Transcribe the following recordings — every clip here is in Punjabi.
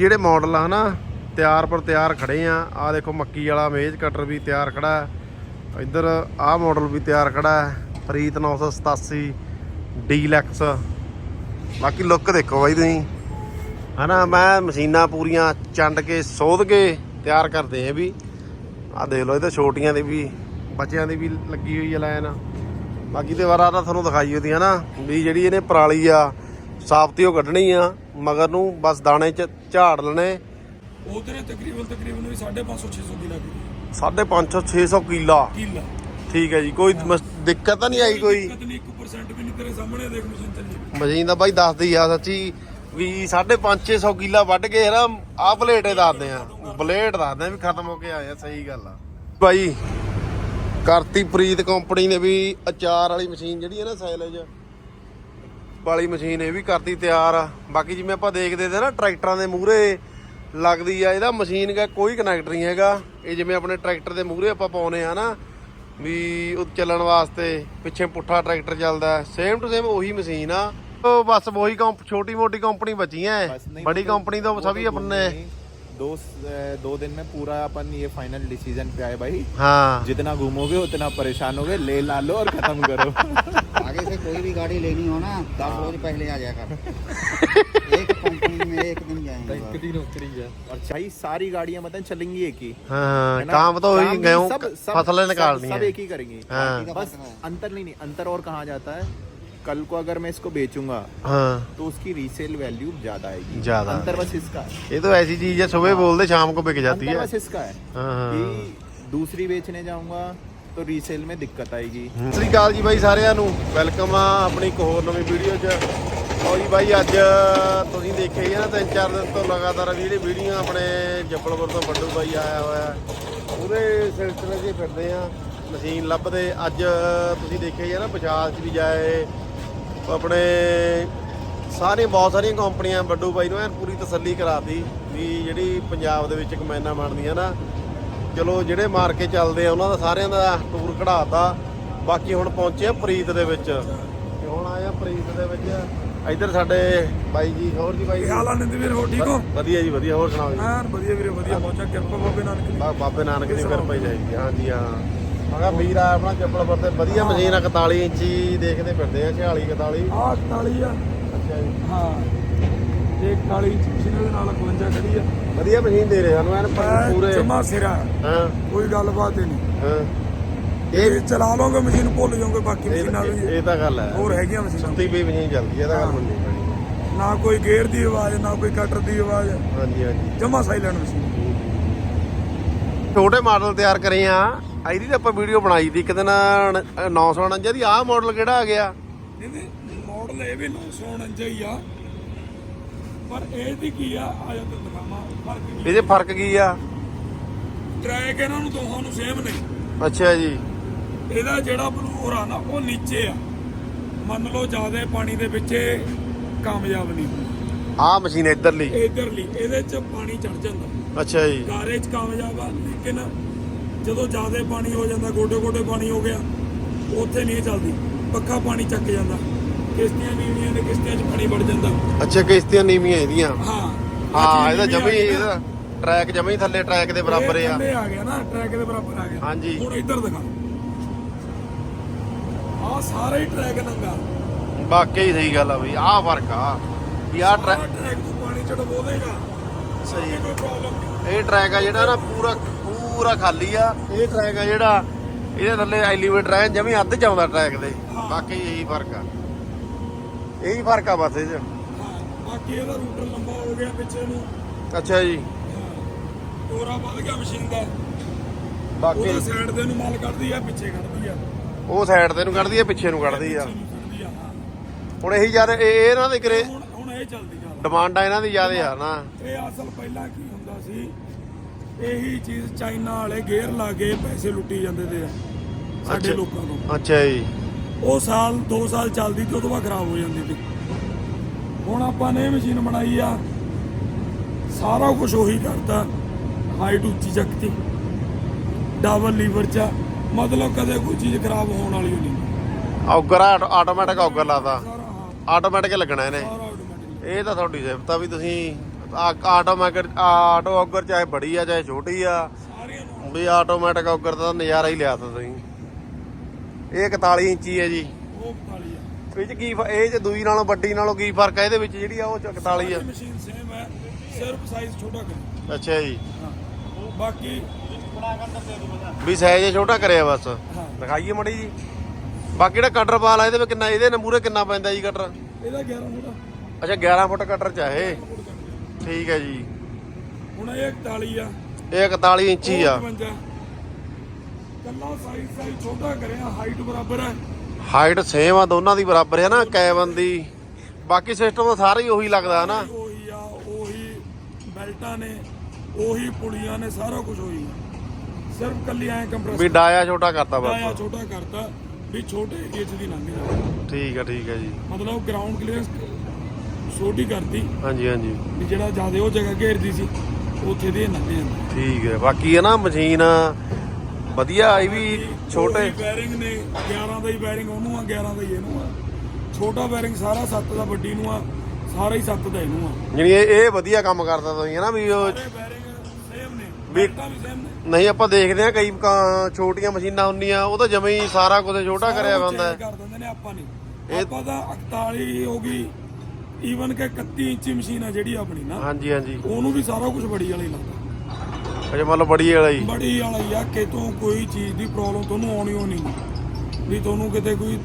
ਜਿਹੜੇ ਮਾਡਲ ਆ ਹਨਾ, ਤਿਆਰ ਪਰ ਤਿਆਰ ਖੜੇ ਆ। ਆ ਦੇਖੋ ਮੱਕੀ ਵਾਲਾ ਮੇਜ਼ ਕਟਰ ਵੀ ਤਿਆਰ ਖੜਾ ਇੱਧਰ ਆਹ ਮਾਡਲ ਵੀ ਤਿਆਰ ਖੜਾ ਹੈ। ਪ੍ਰੀਤ 987 ਡੀਲੈਕਸ ਬਾਕੀ ਲੁੱਕ ਦੇਖੋ ਬਾਈ ਤੁਸੀਂ। ਹਨਾ, ਮੈਂ ਮਸ਼ੀਨਾਂ ਪੂਰੀਆਂ ਚੰਡ ਕੇ, ਸੋਧ ਕੇ ਤਿਆਰ ਕਰਦੇ ਆ ਵੀ। ਆ ਦੇਖ ਲਓ, ਇਹ ਤਾਂ ਛੋਟੀਆਂ ਦੀ ਵੀ, ਬੱਚਿਆਂ ਦੀ ਵੀ ਲੱਗੀ ਹੋਈ ਹੈ ਲਾਈਨ ਬਾਕੀ ਤੇ ਵਾਰਾ ਤਾਂ ਤੁਹਾਨੂੰ ਦਿਖਾਈ ਹੋਈ ਹਨਾ, ਵੀ ਜਿਹੜੀ ਇਹਨੇ ਪਰਾਲੀ ਆ ਸਾਫਤੀ ਉਹ ਕੱਢਣੀ ਆ ਮਗਰ ਨੂੰ ਬਸ ਦਾਣੇ ਚ ਝਾੜ ਲੈਣੇ। ਉਧਰ ਤਕਰੀਬਨ ਤਕਰੀਬਨ ਵੀ 550 600 ਕਿਲਾ ਕਿਲਾ 550 600 ਕਿੱਲਾ। ਕਿਲਾ। ਠੀਕ ਹੈ ਜੀ ਕੋਈ ਮਸ- ਦਿੱਕਤ ਤਾਂ ਨਹੀਂ ਆਈ ਕੋਈ ਦਿੱਕਤ ਨਹੀਂ 1% ਵੀ ਨਹੀਂ ਤੇਰੇ ਸਾਹਮਣੇ ਦੇਖ ਮਸ਼ੀਨ ਚੱਲੀ ਮਸ਼ੀਨ ਦਾ ਬਾਈ ਦੱਸਦੀ ਆ ਸੱਚੀ ਵੀ 550 600 ਕਿੱਲਾ ਵੱਢ ਕੇ ਨਾ ਆ ਬਲੇਡੇ ਦੱਸਦੇ ਆ। ਬਲੇਡ ਦੱਸਦੇ ਆ ਵੀ ਖਤਮ ਹੋ ਕੇ ਆਏ ਆ ਸਹੀ ਗੱਲ ਆ। ਬਾਈ ਕਰਤੀ ਪ੍ਰੀਤ ਕੰਪਨੀ ਨੇ ਵੀ ਅਚਾਰ ਵਾਲੀ ਮਸ਼ੀਨ ਜਿਹੜੀ ਹੈ ਨਾ ਸਾਈਲੇਜ ਵਾਲੀ ਮਸ਼ੀਨ ਇਹ ਵੀ ਕਰਤੀ ਤਿਆਰ ਆ। ਬਾਕੀ ਜਿਵੇਂ ਆਪਾਂ ਦੇਖਦੇ ਤੇ ਨਾ ਟਰੈਕਟਰਾਂ ਦੇ ਮੂਹਰੇ ਲੱਗਦੀ ਆ ਇਹਦਾ ਮਸ਼ੀਨ ਦਾ ਕੋਈ ਕਨੈਕਟ ਨਹੀਂ ਹੈਗਾ। ਇਹ ਜਿਵੇਂ ਆਪਣੇ ਟਰੈਕਟਰ ਦੇ ਮੂਹਰੇ ਆਪਾਂ ਪਾਉਨੇ ਆ ਨਾ ਵੀ ਉਹ ਚੱਲਣ ਵਾਸਤੇ ਪਿੱਛੇ ਪੁੱਠਾ ਟਰੈਕਟਰ ਚੱਲਦਾ। ਸੇਮ ਟੂ ਸੇਮ ਉਹੀ ਮਸ਼ੀਨ ਆ। ਉਹ ਬਸ ਉਹੀ ਕੰਪ ਛੋਟੀ ਮੋਟੀ ਕੰਪਨੀ ਬਚੀਆਂ ਐ। ਬੜੀ ਕੰਪਨੀ ਤਾਂ ਸਭੀ ਆਪਣੇ। दो दो दिन में पूरा अपन ये फाइनल डिसीज़न पे आए भाई। हाँ। जितना घूमोगे उतना परेशान होगे ले ला लो और खत्म करो। आगे से कोई भी गाड़ी लेनी हो ना दस हाँ। रोज पहले आ जाएगा। और चाहिए सारी गाड़ियाँ मतलब चलेंगी एक ही। हाँ, हाँ काम तो ही गेहूँ फ़सलें निकालनी सब, सब एक ही करेंगे। हाँ। बस अंतर नहीं अंतर और कहाँ जाता है? कल को अगर मैं इसको बेचूंगा ਹਾਂ तो उसकी रीसेल वैल्यू ज्यादा आएगी ज्यादा अंतर बस इसका है ਇਹ ਤਾਂ ਐਸੀ ਚੀਜ਼ ਹੈ ਸਵੇਰ ਬੋਲਦੇ ਸ਼ਾਮ को बिक जाती अंतर है बस इसका है ਹਾਂ ਹਾਂ कि दूसरी बेचने जाऊंगा तो रीसेल में दिक्कत आएगी ਸਤਿ ਸ੍ਰੀ ਅਕਾਲ ਜੀ ਬਾਈ ਸਾਰਿਆਂ ਨੂੰ ਵੈਲਕਮ ਆ ਆਪਣੀ ਇੱਕ ਹੋਰ ਨਵੀਂ ਵੀਡੀਓ 'ਚ ਲਓ ਜੀ ਬਾਈ ਅੱਜ ਤੁਸੀਂ ਦੇਖਿਆ ਹੀ ਆ ਨਾ ਤਿੰਨ ਚਾਰ ਦਿਨ ਤੋਂ ਲਗਾਤਾਰ ਵੀ ਜਿਹੜੀ ਵੀਡੀਓ ਆਪਣੇ ਜੱਪਲਪੁਰ ਤੋਂ ਬੱਡੂ ਬਾਈ ਆਇਆ ਹੋਇਆ ਉਹਦੇ ਸਿਲਸਿਲੇ 'ਚ ਹੀ ਫਿਰਦੇ ਆ ਮਸ਼ੀਨ ਲੱਭਦੇ ਅੱਜ ਤੁਸੀਂ ਦੇਖਿਆ ਹੀ ਆ ਨਾ ਬਜਾਜ 'ਚ ਵੀ ਜਾਏ ਆਪਣੇ ਸਾਰੀਆਂ ਬਹੁਤ ਸਾਰੀਆਂ ਕੰਪਨੀਆਂ ਬੱਡੂ ਬਾਈ ਨੂੰ ਐਨ ਪੂਰੀ ਤਸੱਲੀ ਕਰਾਤੀ ਵੀ ਜਿਹੜੀ ਪੰਜਾਬ ਦੇ ਵਿੱਚ ਕਮੈਨਾਂ ਬਣਦੀਆਂ ਨਾ ਚਲੋ ਜਿਹੜੇ ਮਾਰ ਕੇ ਚੱਲਦੇ ਆ ਉਹਨਾਂ ਦਾ ਸਾਰਿਆਂ ਦਾ ਟੂਰ ਕਢਾਤਾ। ਬਾਕੀ ਹੁਣ ਪਹੁੰਚੇ ਆ ਪ੍ਰੀਤ ਦੇ ਵਿੱਚ। ਤੇ ਹੁਣ ਆਏ ਆ ਪ੍ਰੀਤ ਦੇ ਵਿੱਚ। ਇੱਧਰ ਸਾਡੇ ਬਾਈ ਜੀ ਹੋਰ ਜੀ ਬਾਈ ਕੀ ਹਾਲ ਆ ਨਿੰਦਵੀਰ ਹੋ ਠੀਕ ਹੋ? ਵਧੀਆ ਜੀ ਵਧੀਆ ਹੋਰ ਸੁਣਾਓ ਜੀ? ਐਨ ਵਧੀਆ ਵੀਰੇ ਵਧੀਆ ਪਹੁੰਚਾ ਕਿਰਪਾ ਬਾਬੇ ਨਾਨਕ ਦੀ। ਬਾਬੇ ਨਾਨਕ ਦੀ ਕਿਰਪਾ ਹੀ ਜਾਈਦੀ ਹਾਂਜੀ ਹਾਂ। ਮੈਂ ਕਿਹਾ ਵੀਰ ਆ ਆਪਣਾ ਚੱਪਲ ਤੇ ਵਧੀਆ ਮਸ਼ੀਨ ਆ 41 ਇੰਚੀ ਦੇਖਦੇ ਫਿਰਦੇ ਆ 46 41 ਆਹ 41 ਆ। ਅੱਛਾ ਜੀ। ਹਾਂ। ਇਹ 41 ਮਸ਼ੀਨ ਦੇ ਨਾਲ 51 ਖੜੀ ਆ। ਵਧੀਆ ਮਸ਼ੀਨ ਦੇ ਰਹੇ ਸਾਨੂੰ ਐਨ ਪੂਰੇ ਜਮਾ ਸਿਰਾ। ਹਾਂ। ਕੋਈ ਗੱਲਬਾਤ ਹੀ ਨਹੀਂ। ਹਾਂ। ਇਹ ਚਲਾ ਲਓਗੇ ਮਸ਼ੀਨ ਭੁੱਲ ਜਾਓਗੇ ਬਾਕੀ ਮਸ਼ੀਨਾਂ ਵੀ ਇਹ ਤਾਂ ਗੱਲ ਹੈ। ਹੋਰ ਹੈਗੀਆਂ ਮਸ਼ੀਨਾਂ ਸੁੱਤੀ ਪਈ ਮਸ਼ੀਨ ਚੱਲਦੀ ਹੈ ਇਹ ਤਾਂ ਗੱਲ ਮੰਨੀ ਪੈਣੀ ਨਾ ਕੋਈ ਗੇਅਰ ਦੀ ਆਵਾਜ਼ ਨਾ ਕੋਈ ਕਟਰ ਦੀ ਆਵਾਜ਼। ਹਾਂਜੀ ਹਾਂਜੀ। ਜਮਾ ਸਾਇਲੈਂਟ ਮਸ਼ੀਨ ਛੋਟੇ ਮਾਡਲ ਤਿਆਰ ਕਰੇ ਆ। ਇਹਦੀ ਤਾਂ ਆਪਾਂ ਵੀਡੀਓ ਬਣਾਈ ਸੀ ਇੱਕ ਦਿਨ 949 ਦੀ ਆਹ ਮਾਡਲ ਕਿਹੜਾ ਆ ਗਿਆ? ਇਹਦੇ ਮਾਡਲ ਇਹ ਵੀ 949 ਹੀ ਆ। ਪਰ ਇਹ ਦੀ ਕੀ ਆ ਆ ਜਾ ਤੈਨੂੰ ਦਿਖਾਵਾਂ ਫ਼ਰਕ ਕੀ ਇਹਦੇ ਫ਼ਰਕ ਕੀ ਆ? ਟਰੈਕ ਇਹਨਾਂ ਨੂੰ ਦੋਹਾਂ ਨੂੰ ਸੇਮ ਨੇ। ਅੱਛਾ ਜੀ। ਇਹਦਾ ਜਿਹੜਾ ਬਲੂਰ ਆ ਨਾ ਉਹ ਨੀਚੇ ਆ। ਮੰਨ ਲਓ ਜ਼ਿਆਦਾ ਪਾਣੀ ਦੇ ਵਿੱਚ ਕਾਮਯਾਬ ਨਹੀਂ ਆਹ ਮਸ਼ੀਨ ਇੱਧਰਲੀ। ਇਧਰਲੀ ਇਹਦੇ 'ਚ ਪਾਣੀ ਚੜ ਜਾਂਦਾ। ਅੱਛਾ ਜੀ। ਗਾਰੇ 'ਚ ਕਾਮਯਾਬ ਆ ਲੇਕਿਨ ਜਦੋਂ ਜ਼ਿਆਦਾ ਪਾਣੀ ਹੋ ਜਾਂਦਾ ਗੋਡੇ ਗੋਡੇ ਪਾਣੀ ਹੋ ਗਿਆ ਉੱਥੇ ਨਹੀਂ ਚੱਲਦੀ ਪੱਕਾ ਪਾਣੀ ਚੱਕ ਜਾਂਦਾ। ਕਿਸ਼ਤੀਆਂ ਨੀਵੀਆਂ ਨੇ ਕਿਸ਼ਤੀਆਂ 'ਚ ਪਾਣੀ ਵੜ ਜਾਂਦਾ। ਅੱਛਾ ਕਿਸ਼ਤੀਆਂ ਨੀਵੀਆਂ ਇਹਦੀਆਂ? ਹਾਂ। ਹਾਂ ਇਹਦਾ ਆ ਜਮੀ। ਇਹਦਾ ਟਰੈਕ ਜਮੀ ਥੱਲੇ ਟਰੈਕ ਦੇ ਬਰਾਬਰ ਆ। ਥੱਲੇ ਆ ਗਿਆ ਨਾ ਟਰੈਕ ਦੇ ਬਰਾਬਰ ਆ ਗਿਆ। ਹਾਂਜੀ। ਹੁਣ ਇੱਧਰ ਦਿਖਾ। ਆ ਸਾਰਾ ਹੀ ਟਰੈਕ ਨੰਗਾ। ਵਾਕਈ ਸਹੀ ਗੱਲ ਆ ਬਈ ਆਹ ਫ਼ਰਕ ਆ। ਵੀ ਆਹ ਸਾਰਾ ਟਰੈਕ ਨੂੰ ਪਾਣੀ ਚੜਬੋ ਦੇਗਾ ਸਹੀ ਇਹ ਟਰੈਕ ਆ ਜਿਹੜਾ ਨਾ ਪੂਰਾ ਪੂਰਾ ਖਾਲੀ ਆ। ਇਹ ਟਰੈਕ ਆ ਜਿਹੜਾ ਇਹਦੇ ਥੱਲੇ ਐਲੀਵੇਟਰ ਐ ਜਮੀ ਅੱਧ ਚ ਆਉਂਦਾ ਟਰੈਕ ਦੇ ਬਾਕੀ ਇਹੀ ਫ਼ਰਕ ਆ। ਇਹੀ ਫ਼ਰਕ ਆ ਬਸ ਇਹ 'ਚ। ਬਾਕੀ ਇਹਦਾ ਰੂਟਰ ਲੰਬਾ ਹੋ ਗਿਆ ਪਿੱਛੇ ਨੂੰ। ਅੱਛਾ ਜੀ। ਤੋਰਾ ਵੱਧ ਗਿਆ ਮਸ਼ੀਨ ਦਾ। ਬਾਕੀ ਉਹਦਾ ਸਾਈਡ ਦੇ ਨੂੰ ਮਾਲ ਕੱਢਦੀ ਆ ਪਿੱਛੇ ਕੱਢਦੀ ਆ। ਉਹ ਸਾਈਡ ਤੇ ਨੂੰ ਕੱਢਦੀ ਆ। ਪਿੱਛੇ ਨੂੰ ਕੱਢਦੀ ਆ ਆ ਹੁਣ ਇਹੀ ਯਾਰ ਇਹ ਇਹ ਇਹਨਾਂ ਦੇ ਕਰੇ ਹੁਣ ਇਹ ਚੱਲਦੀ ਗੱਲ ਡਿਮਾਂਡਾਂ ਇਹਨਾਂ ਦੀ ਜ਼ਿਆਦੇ ਆ ਨਾ। ਇਹ ਅਸਲ ਪਹਿਲਾਂ ਕੀ ਹੁੰਦਾ ਸੀ? ਇਹੀ ਚੀਜ਼ ਚਾਈਨਾ ਵਾਲੇ ਗੇਅਰ ਲਾ ਕੇ ਪੈਸੇ ਲੁੱਟੀ ਜਾਂਦੇ ਤੇ ਆ ਸਾਡੇ ਅੱਛਾ। ਲੋਕਾਂ ਨੂੰ ਅੱਛਾ ਜੀ। ਉਹ ਸਾਲ 2 ਸਾਲ ਚੱਲਦੀ ਤੇ ਉਦੋਂ ਬਾਅਦ ਖਰਾਬ ਹੋ ਜਾਂਦੀ ਸੀ। ਹੁਣ ਆਪਾਂ ਨੇ ਇਹ ਮਸ਼ੀਨ ਬਣਾਈ ਆ ਸਾਰਾ ਕੁਝ ਉਹੀ ਕਰਦਾ ਹਾਈਟ ਉੱਚੀ ਚੱਕਤੀ। ਡਬਲ ਲੀਵਰ ਚ ਆ। ਮਤਲਬ ਕਦੇ ਕੋਈ ਚੀਜ਼ ਖਰਾਬ ਹੋਣ ਵਾਲੀ ਓ ਨਹੀਂ। ਔਗਰ ਆਟੋਮੈਟਿਕ ਔਗਰ ਲਾਤਾ। ਸਾਰਾ ਹਾਂ। ਆਟੋਮੈਟਿਕ ਲੱਗਣਾ ਇਹਨੇ। ਸਾਰਾ ਆਟੋਮੈਟਿਕ ਇਹ ਤਾਂ ਤੁਹਾਡੀ ਸਿਫਤ ਆ ਵੀ ਤੁਸੀਂ ਆਟੋਮੈਟਿਕ ਆਟੋ ਔਗਰ ਚਾਹੇ ਬੜੀ ਆ ਚਾਹੇ ਛੋਟੀ ਆ ਵੀ ਆਟੋਮੈਟਿਕ ਔਗਰ ਦਾ ਨਜ਼ਾਰਾ ਹੀ ਲਿਆ ਤੁਸੀਂ। ਇਹ 41 ਇੰਚੀ ਹੈ ਜੀ। ਉਹ 41 ਆ ਇਹ ਚ ਕੀ ਇਹ ਚ ਦੂਈ ਨਾਲੋਂ ਵੱਡੀ ਨਾਲੋਂ ਕੀ ਫ਼ਰਕ ਹੈ ਇਹਦੇ ਵਿੱਚ ਜਿਹੜੀ ਆ ਉਹ ਚ 41 ਆ। ਮਸ਼ੀਨ ਸੇਮ ਹੈ ਸਿਰਫ ਸਾਈਜ਼ ਛੋਟਾ ਕਰਿਆ ਅੱਛਾ ਜੀ। ਹਾਂ। ਬਾਕੀ ਵੀ ਸਾਈਜ਼ ਛੋਟਾ ਕਰਿਆ ਬਸ। ਦਿਖਾਈਏ ਮੜੀ ਜੀ। ਬਾਕੀ ਜਿਹੜਾ ਕਟਰ ਬਾਲ ਆ ਇਹਦੇ ਵਿੱਚ ਕਿੰਨਾ ਇਹਦੇ ਮੂਰੇ ਕਿੰਨਾ ਪੈਂਦਾ ਜੀ ਕਟਰ ਇਹਦਾ 11 ਛੋਟਾ ਅੱਛਾ 11 ਫੁੱਟ ਕਟਰ ਚਾਹੇ ਠੀਕ ਹੈ ਜੀ। ਹੁਣ ਇਹ 41 ਆ। ਇਹ 41 ਇੰਚੀ ਆ। 55 ਕੱਲਾ ਸਾਈਜ਼ ਸਾਈਜ਼ ਛੋਟਾ ਕਰਿਆ ਹਾਈਟ ਬਰਾਬਰ ਹੈ ਹਾਈਟ ਸੇਮ ਆ ਦੋਨਾਂ ਦੀ ਬਰਾਬਰ ਹੈ ਨਾ ਕੈਬਨ ਦੀ। ਬਾਕੀ ਸਿਸਟਮ ਤਾਂ ਸਾਰਾ ਹੀ ਉਹੀ ਲੱਗਦਾ ਨਾ। ਉਹੀ ਆ ਉਹੀ ਬੈਲਟਾਂ ਨੇ ਉਹੀ ਪੁਲੀਆਂ ਨੇ ਸਾਰਾ ਕੁਝ ਉਹੀ ਆ। ਸਿਰਫ ਕੱਲੀ ਐ ਵੀ ਕੰਪਰੈਸਰ ਡਾਇਆ ਛੋਟਾ ਕਰਤਾ ਬਸ। ਛੋਟਾ ਕਰਤਾ ਵੀ ਛੋਟੇ ਏਰੀਏ 'ਚ ਦੀ ਲੰਘ ਜਾਵੇ। ਠੀਕ ਹੈ ਠੀਕ ਹੈ ਜੀ। ਮਤਲਬ ਗਰਾਊਂਡ ਕਲੀਅਰੈਂਸ ਛੋਟੀ ਕਰਤੀ। ਹਾਂਜੀ ਹਾਂਜੀ। ਵੀ ਜਿਹੜਾ ਜ਼ਿਆਦਾ ਉਹ ਜਗ੍ਹਾ ਘੇਰਦੀ ਸੀ ਉੱਥੇ ਦੇ ਜਾਂਦਾ। ਠੀਕ ਹੈ। ਬਾਕੀ ਹੈ ਨਾ ਮਸ਼ੀਨ ਵਧੀਆ ਇਹ ਵੀ ਛੋਟੇ। ਬੈਰਿੰਗ ਨੇ 11 ਦਾ ਹੀ ਬੈਰਿੰਗ ਉਹਨੂੰ ਆ 11 ਦਾ ਹੀ ਇਹਨੂੰ ਆ। ਛੋਟਾ ਬੈਰਿੰਗ ਸਾਰਾ 7 ਦਾ ਵੱਡੀ ਨੂੰ ਆ ਸਾਰਾ ਹੀ 7 ਦਾ ਇਹਨੂੰ ਆ। ਜਿਹੜੀ ਇਹ ਇਹ ਵਧੀਆ ਕੰਮ ਕਰਦਾ ਤੁਸੀਂ ਹੈ ਨਾ ਵੀ ਉਹ ਸਾਰੇ ਬੈਰਿੰਗ ਸੇਮ ਨੇ ਵੀ- ਨਹੀਂ ਆਪਾਂ ਦੇਖਦੇ ਆ ਕਈ ਛੋਟੀਆਂ ਮਸ਼ੀਨਾਂ ਹੁੰਦੀਆਂ ਉਹ ਤਾਂ ਜਮੇ ਹੀ ਸਾਰਾ ਕੁਝ ਛੋਟਾ ਕਰਿਆ ਹੁੰਦਾ change ਕਰ ਦਿੰਦੇ ਨੇ ਆਪਾਂ ਨਹੀਂ ਇਹ- ਆਪਾਂ ਤਾਂ 41 ਹੋ ਗਈ ਈਵਨ ਕਿ 31 ਇੰਚੀ ਮਸ਼ੀਨ ਆ ਜਿਹੜੀ ਆਪਣੀ ਨਾ ਹਾਂਜੀ ਹਾਂਜੀ। ਉਹਨੂੰ ਵੀ ਸਾਰਾ ਕੁਝ ਬੜੀ ਵਾਲਾ ਲੱਗਦਾ। ਅਜੇ ਮੰਨ ਲਓ ਬੜੀ ਵਾਲਾ ਬੜੀ ਵਾਲਾ ਹੀ ਆ ਕਿਤੋਂ ਕੋਈ ਚੀਜ਼ ਦੀ ਪ੍ਰੋਬਲਮ ਤੁਹਾਨੂੰ ਆਉਣੀ ਓ ਨਹੀਂ। ਵੀ ਤੁਹਾਨੂੰ ਕਿਤੇ ਕੋਈ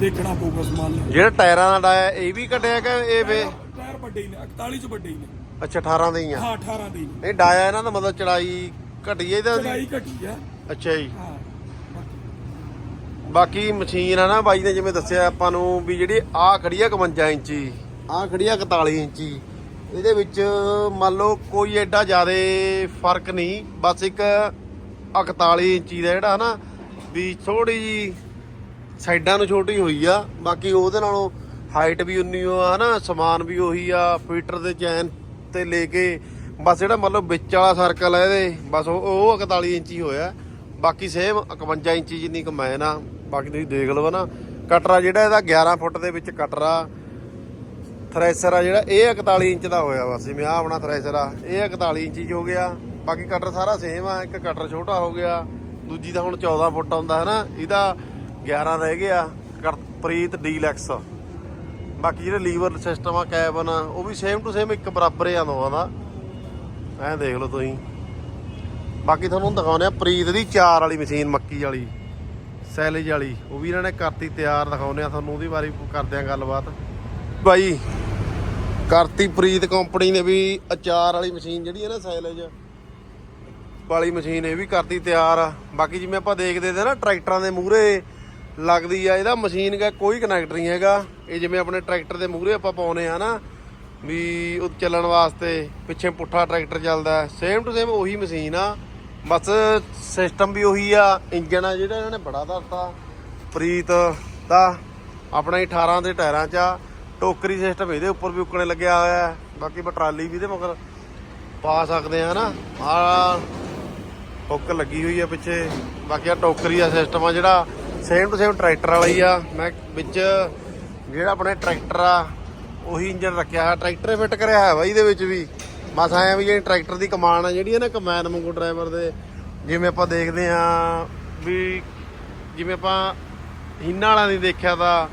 ਦੇਖਣਾ ਪਊਗਾ ਸਮਾਨ ਲੈ ਜਿਹੜਾ ਟਾਇਰਾਂ ਦਾ ਡਾਇਆ ਇਹ ਵੀ ਕਟਿਆ ਕਿ ਇਹ ਵੇ? ਟਾਇਰ ਵੱਡੇ ਹੀ ਨੇ 41 ਚ ਵੱਡੇ ਹੀ ਨੇ। ਅੱਛਾ 18 ਦੇ ਹੀ ਆ। ਹਾਂ 18 ਦੇ ਹੀ ਨੇ। ਇਹ ਡਾਇਆ ਇਹਨਾਂ ਦਾ ਮਤਲਬ ਚੜਾਈ ਘਟੀ ਹੈ ਇਹਦਾ ਚੜਾਈ ਘਟੀ ਆ। ਅੱਛਾ ਜੀ। ਹਾਂ ਬਾਕੀ। ਮਸ਼ੀਨ ਆ ਨਾ ਬਾਈ ਨੇ ਜਿਵੇਂ ਦੱਸਿਆ ਆਪਾਂ ਨੂੰ ਵੀ ਜਿਹੜੀ ਆ ਖੜੀ ਆ 51 ਇੰਚੀ। ਆ ਖੜੀ ਆ 41 ਇੰਚੀ। ਇਹਦੇ ਵਿੱਚ ਮੰਨ ਲਓ ਕੋਈ ਐਡਾ ਜ਼ਿਆਦਾ ਫ਼ਰਕ ਨਹੀਂ। ਬਸ ਇੱਕ 41 ਇੰਚੀ ਦਾ ਜਿਹੜਾ ਹਨਾ, ਵੀ ਥੋੜੀ ਜੀ ਸਾਈਡਾਂ ਨੂੰ ਛੋਟੀ ਹੋਈ ਆ। ਬਾਕੀ ਉਹਦੇ ਨਾਲੋਂ ਹਾਈਟ ਵੀ ਉਨੀ ਓ ਆ ਹਨਾ, ਸਮਾਨ ਵੀ ਉਹੀ ਆ, ਫੀਟਰ ਦੇ ਚੈਨ ਤੇ ਲੈ ਕੇ ਬਸ ਜਿਹੜਾ ਮਤਲਬ ਵਿੱਚ ਵਾਲਾ ਸਰਕਲ ਆ ਇਹਦੇ, ਬਸ ਉਹ ਉਹ 41 ਇੰਚੀ ਹੋਇਆ। ਬਾਕੀ ਸੇਮ 51 ਇੰਚੀ ਜਿੰਨੀ ਕਮੈਨ ਆ ਬਾਕੀ ਤੁਸੀਂ ਦੇਖ ਲਓ ਨਾ ਕਟਰਾ ਜਿਹੜਾ ਇਹਦਾ 11 ਫੁੱਟ ਦੇ ਵਿੱਚ ਕਟਰਾ। ਥ੍ਰੈਸ਼ਰ ਆ ਜਿਹੜਾ, ਇਹ 41 ਇੰਚ ਦਾ ਹੋਇਆ ਬਸ ਜਿਵੇਂ ਆ ਆਪਣਾ ਥ੍ਰੈਸ਼ਰ ਆ। ਇਹ 41 ਇੰਚ 'ਚ ਹੋ ਗਿਆ। ਬਾਕੀ ਕਟਰ ਸਾਰਾ ਸੇਮ ਆ, ਇੱਕ ਕਟਰ ਛੋਟਾ ਹੋ ਗਿਆ। ਦੂਜੀ ਦਾ ਹੁਣ 14 ਫੁੱਟ ਆਉਂਦਾ ਹੈ ਨਾ ਇਹਦਾ 11 ਰਹਿ ਗਿਆ ਪ੍ਰੀਤ ਡੀਲੈਕਸ। ਬਾਕੀ ਜਿਹੜੇ ਲੀਵਰ ਸਿਸਟਮ ਆ, ਕੈਬਨ ਆ, ਉਹ ਵੀ ਸੇਮ ਟੂ ਸੇਮ ਇੱਕ ਬਰਾਬਰ ਆ ਦੋਵਾਂ ਦਾ। ਐਂ ਦੇਖ ਲਓ ਤੁਸੀਂ। ਬਾਕੀ ਤੁਹਾਨੂੰ ਦਿਖਾਉਂਦੇ ਆ ਪ੍ਰੀਤ ਦੀ ਚਾਰ ਵਾਲੀ ਮਸ਼ੀਨ, ਮੱਕੀ ਵਾਲੀ, ਸੈਲੇਜ ਵਾਲੀ। ਉਹ ਵੀ ਇਹਨਾਂ ਨੇ ਕਰਤੀ ਤਿਆਰ, ਦਿਖਾਉਂਦੇ ਆ ਤੁਹਾਨੂੰ, ਉਹਦੀ ਬਾਰੇ ਕਰਦੇ ਆ ਗੱਲਬਾਤ। ਬਾਈ ਕਰਤੀ ਪ੍ਰੀਤ ਕੰਪਨੀ ਨੇ ਵੀ ਅਚਾਰ ਵਾਲੀ ਮਸ਼ੀਨ ਜਿਹੜੀ ਹੈ ਨਾ ਸੈਲੇਜ ਵਾਲੀ ਮਸ਼ੀਨ ਇਹ ਵੀ ਕਰਤੀ ਤਿਆਰ ਆ। ਬਾਕੀ ਜਿਵੇਂ ਆਪਾਂ ਦੇਖਦੇ ਤੇ ਨਾ, ਟਰੈਕਟਰਾਂ ਦੇ ਮੂਹਰੇ ਲੱਗਦੀ ਆ, ਇਹਦਾ ਮਸ਼ੀਨ ਦਾ ਕੋਈ ਕਨੈਕਟ ਨਹੀਂ ਹੈਗਾ। ਇਹ ਜਿਵੇਂ ਆਪਣੇ ਟਰੈਕਟਰ ਦੇ ਮੂਹਰੇ ਆਪਾਂ ਪਾਉਨੇ ਆ ਨਾ, ਵੀ ਉਹ ਚੱਲਣ ਵਾਸਤੇ ਪਿੱਛੇ ਪੁੱਠਾ ਟਰੈਕਟਰ ਚੱਲਦਾ ਸੇਮ ਟੂ ਸੇਮ ਉਹੀ ਮਸ਼ੀਨ ਆ। ਬਸ ਸਿਸਟਮ ਵੀ ਉਹੀ ਆ। ਇੰਜਨ ਆ ਜਿਹੜਾ ਇਹਨਾਂ ਨੇ ਬੜਾ ਧਰਤਾ। ਪ੍ਰੀਤ ਦਾ, ਆਪਣਾ ਹੀ 18 ਦੇ ਟਾਇਰਾਂ 'ਚ ਆ। ਟੋਕਰੀ ਸਿਸਟਮ ਇਹਦੇ ਉੱਪਰ ਵੀ ਉੱਕਣੇ ਲੱਗਿਆ ਹੋਇਆ ਹੈ। ਬਾਕੀ ਬਟਰਾਲੀ ਵੀ ਇਹਦੇ ਮਗਰ ਪਾ ਸਕਦੇ ਆ ਨਾ। ਆ ਹੁੱਕ ਲੱਗੀ ਹੋਈ ਆ ਪਿੱਛੇ। ਬਾਕੀ ਆ ਟੋਕਰੀ ਦਾ ਸਿਸਟਮ ਆ ਜਿਹੜਾ। ਸੇਮ ਟੂ ਸੇਮ ਟਰੈਕਟਰ ਵਾਲਾ ਹੀ ਆ। ਮੈਂ ਵਿੱਚ ਜਿਹੜਾ ਆਪਣੇ ਟਰੈਕਟਰ ਆ, ਉਹੀ ਇੰਜਨ ਰੱਖਿਆ ਹੋਇਆ। ਟਰੈਕਟਰ ਫਿੱਟ ਕਰਿਆ ਹੈ ਬਾਈ ਇਹਦੇ ਵਿੱਚ ਵੀ। ਬਸ ਆਇਆ ਵੀ ਜਿਹੜੀ ਟਰੈਕਟਰ ਦੀ ਕਮਾਨ ਆ, ਜਿਹੜੀ ਹੈ ਨਾ ਕਮੈਨ ਵਾਂਗੂ ਡਰਾਈਵਰ ਦੇ। ਜਿਵੇਂ ਆਪਾਂ ਦੇਖਦੇ ਆ ਵੀ ਜਿਵੇਂ ਆਪਾਂ ਹਿੰਨਾ ਵਾਲਾ ਨਹੀਂ ਦੇਖਿਆ ਤਾਂ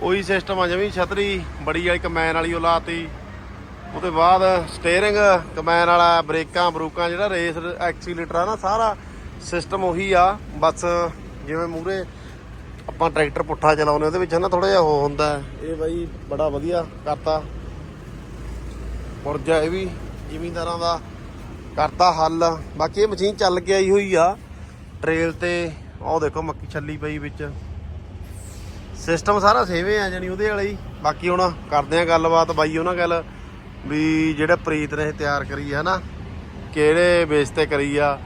ਉਹੀ ਸਿਸਟਮ ਆ ਜਿਵੇਂ ਛਤਰੀ, ਬੜੀ ਵਾਲੀ ਕਮੈਨ ਵਾਲੀ ਉਹ ਲਾਤੀ। ਉਹਦੇ ਬਾਅਦ ਸਟੀਅਰਿੰਗ ਕਮੈਨ ਵਾਲਾ, ਬ੍ਰੇਕਾਂ, ਬਰੂਕਾਂ, ਜਿਹੜਾ ਰੇਸ ਐਕਸੀਲੇਟਰ ਆ ਨਾ, ਸਾਰਾ ਸਿਸਟਮ ਉਹੀ ਆ। ਬਸ ਜਿਵੇਂ ਮੂਰੇ ਆਪਾਂ ਟਰੈਕਟਰ ਪੁੱਠਾ ਚਲਾਉਂਦੇ ਉਹਦੇ ਵਿੱਚ ਨਾ ਥੋੜਾ ਜਿਹਾ ਉਹ ਹੁੰਦਾ ਇਹ ਬਾਈ ਬੜਾ ਵਧੀਆ ਕਰਤਾ। ਪੁਰਜਾ ਇਹ ਵੀ ਜ਼ਿਮੀਂਦਾਰਾਂ ਦਾ ਕਰਤਾ ਹੱਲ। ਬਾਕੀ ਇਹ ਮਸ਼ੀਨ ਚੱਲ ਕੇ ਆਈ ਹੋਈ ਆ ਟ੍ਰੇਲ ਤੇ। ਆਹ ਦੇਖੋ ਮੱਕੀ ਛੱਲੀ ਪਈ ਵਿੱਚ। ਸਿਸਟਮ ਸਾਰਾ ਸੇਵੇਂ ਆ ਜਾਨੀ ਉਹਦੇ ਵਾਲੇ ਹੀ। ਬਾਕੀ ਹੁਣ ਕਰਦੇ ਆ ਗੱਲਬਾਤ ਬਾਈ ਉਹਨਾਂ ਗੱਲ ਵੀ ਜਿਹੜੇ ਪ੍ਰੀਤ ਨੇ ਇਹ ਤਿਆਰ ਕਰੀ ਆ ਨਾ ਕਿਹੜੇ ਬੇਸ ਤੇ ਕਰੀ ਆ।